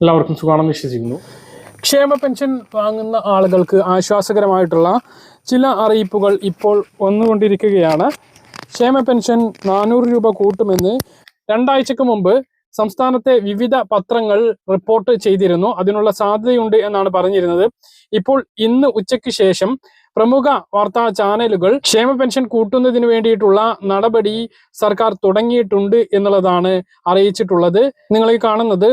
എല്ലാവർക്കും സുഖമാണെന്ന് വിശ്വസിക്കുന്നു. ക്ഷേമ പെൻഷൻ വാങ്ങുന്ന ആളുകൾക്ക് ആശ്വാസകരമായിട്ടുള്ള ചില അറിയിപ്പുകൾ ഇപ്പോൾ വന്നുകൊണ്ടിരിക്കുകയാണ്. ക്ഷേമ പെൻഷൻ നാനൂറ് രൂപ കൂട്ടുമെന്ന് രണ്ടാഴ്ചക്ക് മുമ്പ് സംസ്ഥാനത്തെ വിവിധ പത്രങ്ങൾ റിപ്പോർട്ട് ചെയ്തിരുന്നു. അതിനുള്ള സാധ്യതയുണ്ട് എന്നാണ് പറഞ്ഞിരുന്നത്. ഇപ്പോൾ ഇന്ന് ഉച്ചയ്ക്ക് ശേഷം പ്രമുഖ വാർത്താ ചാനലുകൾ ക്ഷേമ പെൻഷൻ കൂട്ടുന്നതിന് വേണ്ടിയിട്ടുള്ള നടപടി സർക്കാർ തുടങ്ങിയിട്ടുണ്ട് എന്നുള്ളതാണ് അറിയിച്ചിട്ടുള്ളത്. നിങ്ങൾ ഈ കാണുന്നത്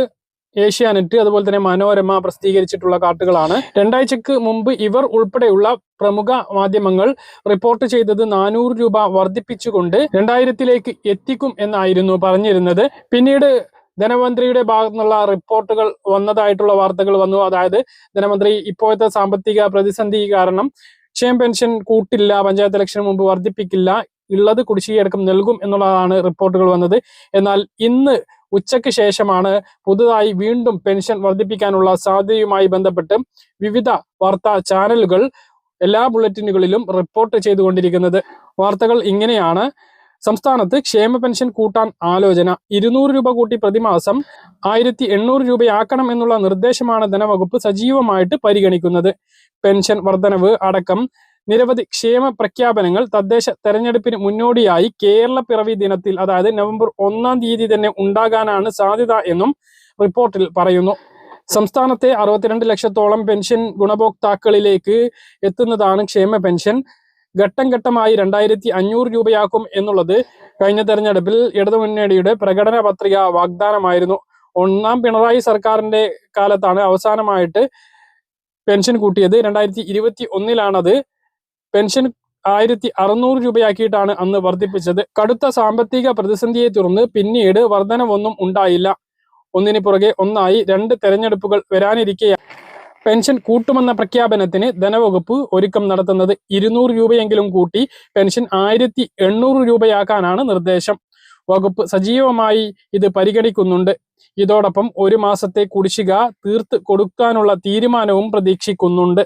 ഏഷ്യാനെറ്റ് അതുപോലെ തന്നെ മനോരമ പ്രസിദ്ധീകരിച്ചിട്ടുള്ള കാർട്ടുകളാണ് രണ്ടാഴ്ചക്ക് മുമ്പ് ഇവർ ഉൾപ്പെടെയുള്ള പ്രമുഖ മാധ്യമങ്ങൾ റിപ്പോർട്ട് ചെയ്തത് നാനൂറ് രൂപ വർദ്ധിപ്പിച്ചുകൊണ്ട് രണ്ടായിരത്തിലേക്ക് എത്തിക്കും എന്നായിരുന്നു പറഞ്ഞിരുന്നത്. പിന്നീട് ധനമന്ത്രിയുടെ ഭാഗത്തു നിന്നുള്ള റിപ്പോർട്ടുകൾ വന്നതായിട്ടുള്ള വാർത്തകൾ വന്നു. അതായത് ധനമന്ത്രി ഇപ്പോഴത്തെ സാമ്പത്തിക പ്രതിസന്ധി കാരണം ക്ഷേമ പെൻഷൻ കൂട്ടില്ല പഞ്ചായത്ത് ഇലക്ഷന് മുമ്പ് വർദ്ധിപ്പിക്കില്ല ഉള്ളത് കുടിശ്ശികയടക്കം നൽകും എന്നുള്ളതാണ് റിപ്പോർട്ടുകൾ വന്നത്. എന്നാൽ ഇന്ന് ഉച്ചയ്ക്ക് ശേഷമാണ് പുതുതായി വീണ്ടും പെൻഷൻ വർദ്ധിപ്പിക്കാനുള്ള സാധ്യതയുമായി ബന്ധപ്പെട്ട് വിവിധ വാർത്താ ചാനലുകൾ എല്ലാ ബുള്ളറ്റിനുകളിലും റിപ്പോർട്ട് ചെയ്തുകൊണ്ടിരിക്കുന്നത്. വാർത്തകൾ ഇങ്ങനെയാണ്. സംസ്ഥാനത്ത് ക്ഷേമ പെൻഷൻ കൂട്ടാൻ ആലോചന. ഇരുന്നൂറ് രൂപ കൂട്ടി പ്രതിമാസം ആയിരത്തി എണ്ണൂറ് രൂപയാക്കണം എന്നുള്ള നിർദ്ദേശമാണ് ധനവകുപ്പ് സജീവമായിട്ട് പരിഗണിക്കുന്നത്. പെൻഷൻ വർധനവ് അടക്കം നിരവധി ക്ഷേമ പ്രഖ്യാപനങ്ങൾ തദ്ദേശ തെരഞ്ഞെടുപ്പിന് മുന്നോടിയായി കേരള പിറവി ദിനത്തിൽ അതായത് നവംബർ ഒന്നാം തീയതി തന്നെ ഉണ്ടാകാനാണ് സാധ്യത എന്നും റിപ്പോർട്ടിൽ പറയുന്നു. സംസ്ഥാനത്തെ അറുപത്തിരണ്ട് ലക്ഷത്തോളം പെൻഷൻ ഗുണഭോക്താക്കളിലേക്ക് എത്തുന്നതാണ് ക്ഷേമ പെൻഷൻ. ഘട്ടം ഘട്ടമായി രണ്ടായിരത്തി അഞ്ഞൂറ് രൂപയാക്കും എന്നുള്ളത് കഴിഞ്ഞ തെരഞ്ഞെടുപ്പിൽ ഇടതുമുന്നണിയുടെ പ്രകടന പത്രിക വാഗ്ദാനമായിരുന്നു. ഒന്നാം പിണറായി സർക്കാരിന്റെ കാലത്താണ് അവസാനമായിട്ട് പെൻഷൻ കൂട്ടിയത്. രണ്ടായിരത്തി ഇരുപത്തി ഒന്നിലാണത്. പെൻഷൻ ആയിരത്തി അറുന്നൂറ് രൂപയാക്കിയിട്ടാണ് അന്ന് വർദ്ധിപ്പിച്ചത്. കടുത്ത സാമ്പത്തിക പ്രതിസന്ധിയെ തുടർന്ന് പിന്നീട് വർധനവൊന്നും ഉണ്ടായില്ല. ഒന്നിന് പുറകെ ഒന്നായി രണ്ട് തെരഞ്ഞെടുപ്പുകൾ വരാനിരിക്കെ പെൻഷൻ കൂട്ടുമെന്ന പ്രഖ്യാപനത്തിന് ധനവകുപ്പ് ഒരുക്കം നടത്തുന്നത്. ഇരുന്നൂറ് രൂപയെങ്കിലും കൂട്ടി പെൻഷൻ ആയിരത്തി എണ്ണൂറ് രൂപയാക്കാനാണ് നിർദ്ദേശം. വകുപ്പ് സജീവമായി ഇത് പരിഗണിക്കുന്നുണ്ട്. ഇതോടൊപ്പം ഒരു മാസത്തെ കുടിശ്ശിക തീർത്ത് കൊടുക്കാനുള്ള തീരുമാനവും പ്രതീക്ഷിക്കുന്നുണ്ട്.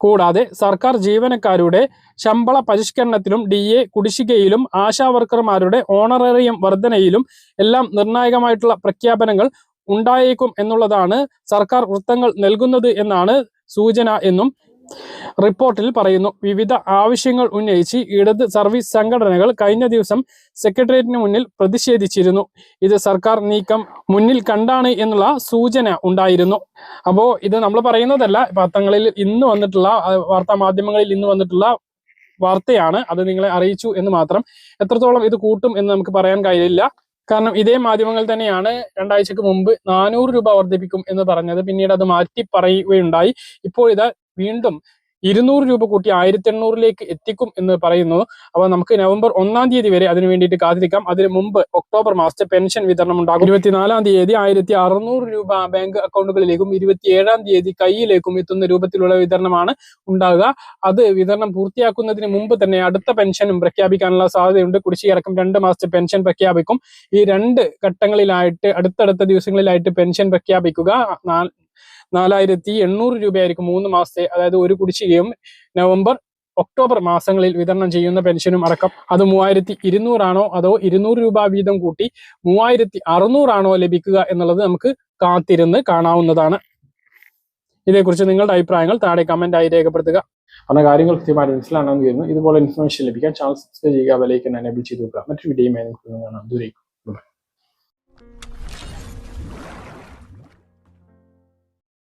കൂടാതെ സർക്കാർ ജീവനക്കാരുടെ ശമ്പള പരിഷ്കരണത്തിലും ഡി എ കുടിശ്ശികയിലും ആശാ വർക്കർമാരുടെ ഓണറേറിയം വർധനയിലും എല്ലാം നിർണായകമായിട്ടുള്ള പ്രഖ്യാപനങ്ങൾ ഉണ്ടായേക്കും എന്നുള്ളതാണ് സർക്കാർ വൃത്തങ്ങൾ നൽകുന്നത് എന്നാണ് സൂചന എന്നും റിപ്പോർട്ടിൽ പറയുന്നു വിവിധ ആവശ്യങ്ങൾ ഉന്നയിച്ച് ഇടത് സർവീസ് സംഘടനകൾ കഴിഞ്ഞ ദിവസം സെക്രട്ടേറിയറ്റിന് മുന്നിൽ പ്രതിഷേധിച്ചിരുന്നു. ഇത് സർക്കാർ നീക്കം മുന്നിൽ കണ്ടാണ് എന്നുള്ള സൂചന ഉണ്ടായിരുന്നു. അപ്പോൾ ഇത് നമ്മൾ പറയുന്നതല്ല പത്രങ്ങളിൽ ഇന്ന് വന്നിട്ടുള്ള വാർത്താ മാധ്യമങ്ങളിൽ ഇന്ന് വന്നിട്ടുള്ള വാർത്തയാണ്. അത് നിങ്ങളെ അറിയിച്ചു എന്ന് മാത്രം എത്രത്തോളം ഇത് കൂട്ടും എന്ന് നമുക്ക് പറയാൻ കഴിയില്ല. കാരണം ഇതേ മാധ്യമങ്ങൾ തന്നെയാണ് രണ്ടാഴ്ചക്ക് മുമ്പ് നാനൂറ് രൂപ വർദ്ധിപ്പിക്കും എന്ന് പറഞ്ഞത്. പിന്നീട് അത് മാറ്റി പറയുകയുണ്ടായി. ഇപ്പോൾ ഇതാ വീണ്ടും ഇരുന്നൂറ് രൂപ കൂട്ടി ആയിരത്തി എണ്ണൂറിലേക്ക് എത്തിക്കും എന്ന് പറയുന്നു. അപ്പൊ നമുക്ക് നവംബർ ഒന്നാം തീയതി വരെ അതിന് വേണ്ടിയിട്ട് കാത്തിരിക്കാം. അതിന് മുമ്പ് ഒക്ടോബർ മാസത്തെ പെൻഷൻ വിതരണം ഉണ്ടാകും. ഇരുപത്തിനാലാം തീയതി ആയിരത്തി അറുന്നൂറ് രൂപ ബാങ്ക് അക്കൗണ്ടുകളിലേക്കും ഇരുപത്തിയേഴാം തീയതി കയ്യിലേക്കും എത്തുന്ന രൂപത്തിലുള്ള വിതരണമാണ് ഉണ്ടാകുക. അത് വിതരണം പൂർത്തിയാക്കുന്നതിന് മുമ്പ് തന്നെ അടുത്ത പെൻഷനും പ്രഖ്യാപിക്കാനുള്ള സാധ്യതയുണ്ട്. കുടിശ്ശികയടക്കം രണ്ട് മാസത്തെ പെൻഷൻ പ്രഖ്യാപിക്കും. ഈ രണ്ട് ഘട്ടങ്ങളിലായിട്ട് അടുത്തടുത്ത ദിവസങ്ങളിലായിട്ട് പെൻഷൻ പ്രഖ്യാപിക്കുക. നാലായിരത്തി എണ്ണൂറ് രൂപയായിരിക്കും മൂന്ന് മാസത്തെ അതായത് ഒരു കുടിശ്ശികയും നവംബർ ഒക്ടോബർ മാസങ്ങളിൽ വിതരണം ചെയ്യുന്ന പെൻഷനും അടക്കം. അത് മൂവായിരത്തി ഇരുന്നൂറാണോ അതോ ഇരുന്നൂറ് രൂപ വീതം കൂട്ടി മൂവായിരത്തി അറുന്നൂറാണോ ലഭിക്കുക എന്നുള്ളത് നമുക്ക് കാത്തിരുന്ന് കാണാവുന്നതാണ്. ഇതേക്കുറിച്ച് നിങ്ങളുടെ അഭിപ്രായങ്ങൾ താഴെ കമന്റ് ആയി രേഖപ്പെടുത്തുക. പറഞ്ഞ കാര്യങ്ങൾ കൃത്യമായിട്ട് മനസ്സിലാണെന്ന് കരുതുന്നു ഇതുപോലെ ഇൻഫർമേഷൻ ലഭിക്കാൻ ചാനൽ സബ്സ്ക്രൈബ് ചെയ്യുക വിലയ്ക്ക് എനേബിൾ ചെയ്തു വെക്കുക. മറ്റൊരു നമുക്ക് കാണാം. ദൂരേക്കും.